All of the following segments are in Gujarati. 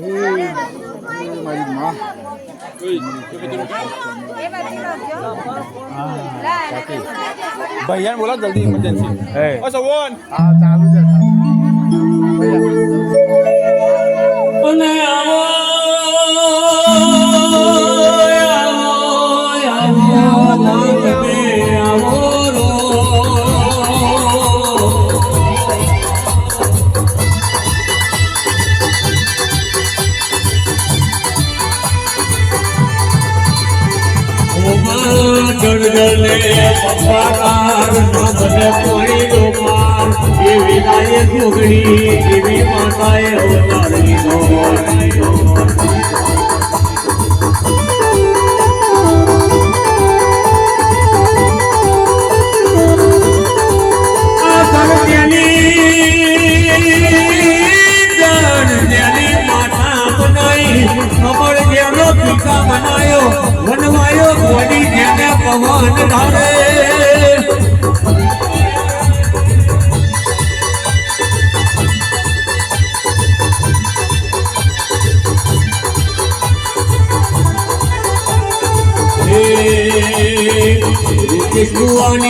મારી માં ભૈયાને બોલો જલ્દી ઇમરજન્સી હા ચાલુ છે. જળજળને પપ્પાકાર ના બને કોઈ લોમાર એવી લાયે સુગડી એવી માતાએ અવતાર લીધો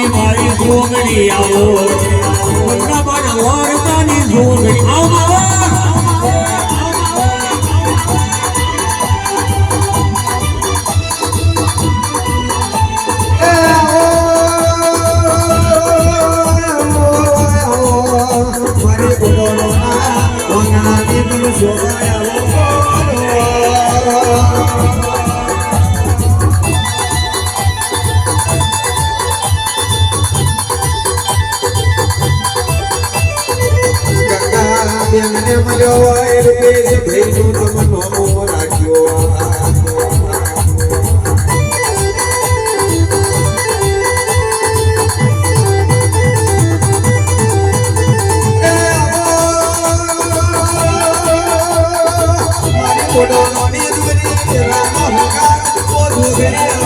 કૃષ્ણવાની મારી જોગણી આવો. વૃંદાવન વાર્તાની જોગણી. આવો બેનને મળ્યો હોય રૂપેશ ભાઈનું તમે નોમો રાખ્યો મારી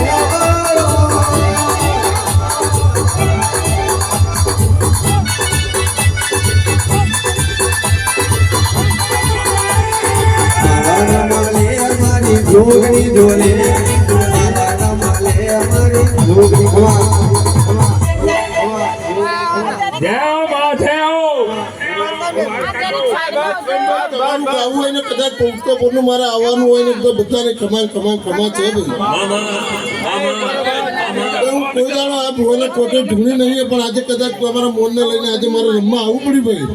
ને કદાચ પૂર્ણ મારે આવવાનું હોય ને તો બધાને ખમાન ખમાન ખમા છે ભાઈ આ ભુવાને કોટે ઢૂંઢી નહીં પણ આજે કદાચ તમારા મોનને લઈને આજે મારે રમવા આવવું પડ્યું ભાઈ.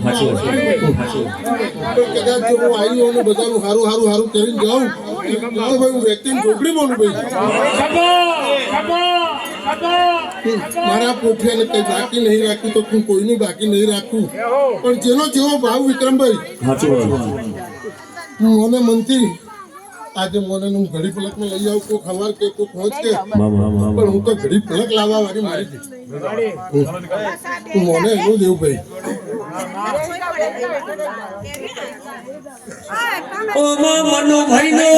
કદાચ જો હું આવી હોઉં ને બધાનું સારું સારું સારું કરીને જાઉં. તો ભાઈ હું વ્યક્તિને ઢોકળી બોલું ભાઈ. મારા પોઠિયાને કઈ બાકી નહીં રાખ્યું તો હું કોઈનું બાકી નહીં રાખું. પણ જેનો જેવો ભાવ વિક્રમભાઈ મને મનથી આજે મને હું ઘડી પલક લઈ આવું કોઈ ખબર કે કોઈ પહોંચ કે. પણ હું તો ઘડી પલક લાવવા વાળી મારી મને એનું દેવું ભાઈ. ઓમા મનો ભાઈનો.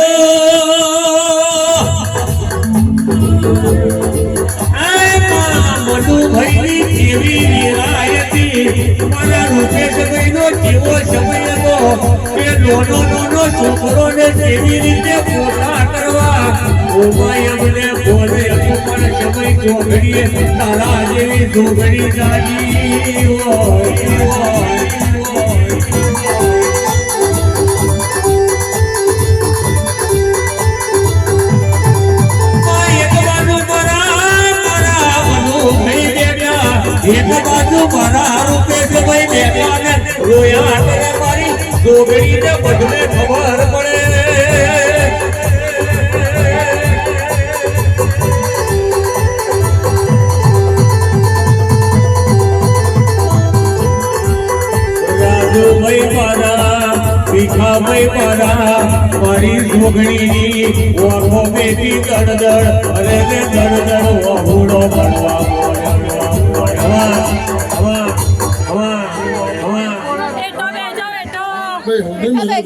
આય મા મનો ભાઈની કેવી વિરાયતી મારા રૂપેશ ભાઈનો કેવો સમય હતો કે નાનો છોકરો છોકરોને કેવી રીતે હોય એક બાજુ મારા રૂપે બેઠા ને રોયા કરે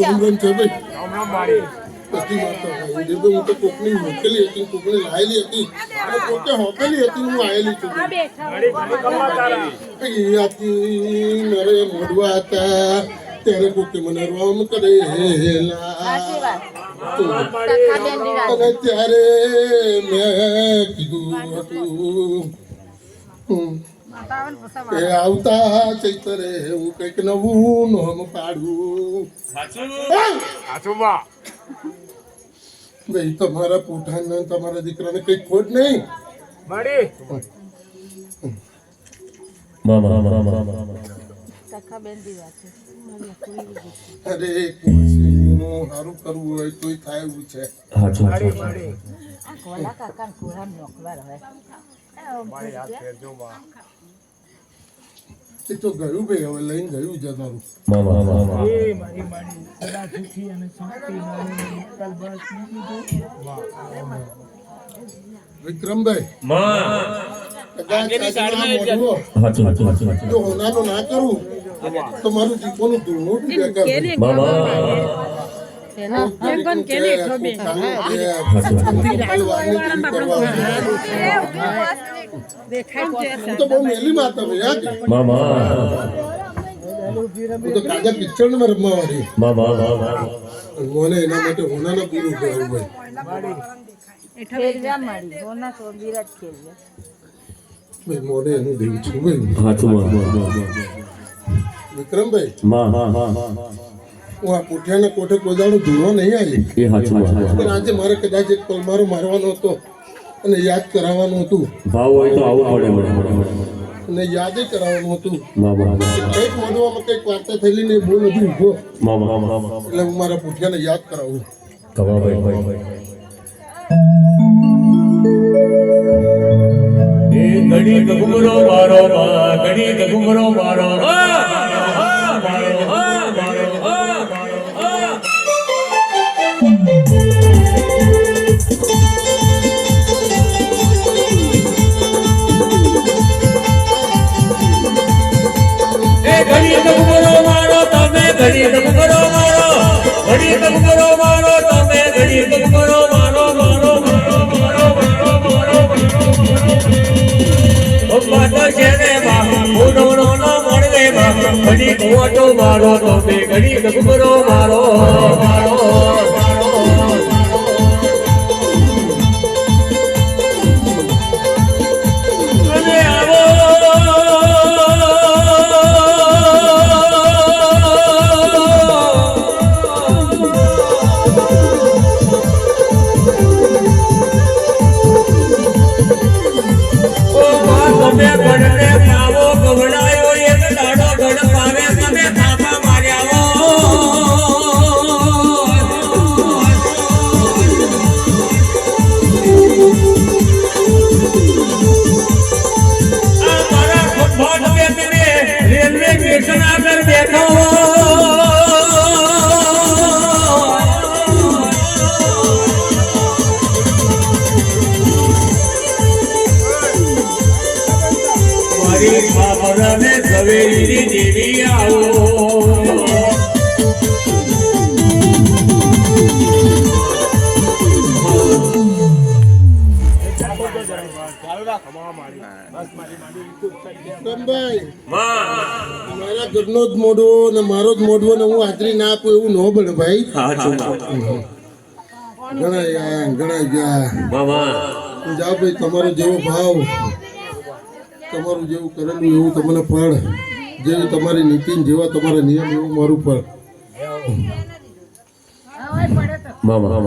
વાતો ભાઈ જે હું તો કોકની મોકલી હતી કોકની હતી પોતે હતી નરે મોડવા હતા ત્યારે કોકે મને રોમ કરેલા અને ત્યારે મેં કીધું હતું એ આવતા ચૈતરે હું કંઈક નવું નોમ પાડું ભાઈ તમારા પોતાના તમારા દીકરાને કઈ ખોટ નહીં. સખાબેન ની સારું કરવું હોય તોય થાય એવું છે. આ કાકા કુરામ નોકવાર હોય એ તો ગયું ભાઈ હવે લઈને ગયું છે તારું. વિક્રમભાઈ કદાચ આજના મોઢું જો હોનાનો ના કરું તો મારું દીપોનું ધૂળનું જ બેકાર હું તો બહુ મેલી માતા ભાઈ હા હું તો કાજા કિચડમાં રમવા વાળી મને એના માટે હોનાના પૂરું કરાવું ભાઈ મોને એનું દેવું છું ભાઈ વિક્રમભાઈ હું આ કોઠિયાના કોઠે કોદાળો ધૂળો નહીં આવી. પણ આજે મારે કદાચ એક પલમારો મારવાનો હતો અને યાદ કરાવવાનું હતું. ભાવ હોય તો આવું પડે અને યાદ કરાવવાનું હતું. મામા કંઈક મોઢવામાં કંઈક વાર્તા થયેલી ને બોલ નથી ઊભો. એટલે હું મારા પૂઠિયાને યાદ કરાવું. ઘડી ઘુમરો મારો માં ઘડી ઘુમરો મારો. મારો, તમે પપ્પા તો છે ને બા ઉનો નો નો મળે ઘડી કોટો મારો, તમે ઘડી મારો મારો મારો. બાબરાને દેવી આવો મારા ઘરનો જ મોઢો ને મારો જ મોઢો ને હું હાજરી ના આપું એવું ન બને ભાઈ. ઘણા ગયા ઘણા ગયા જાઓ ભાઈ તમારો જેવો ભાવ. તમારું જેવું કરેલું એવું તમને ફળ જેવી તમારી નીતિ જેવા તમારા નિયમ એવું મારું ફળ. મામા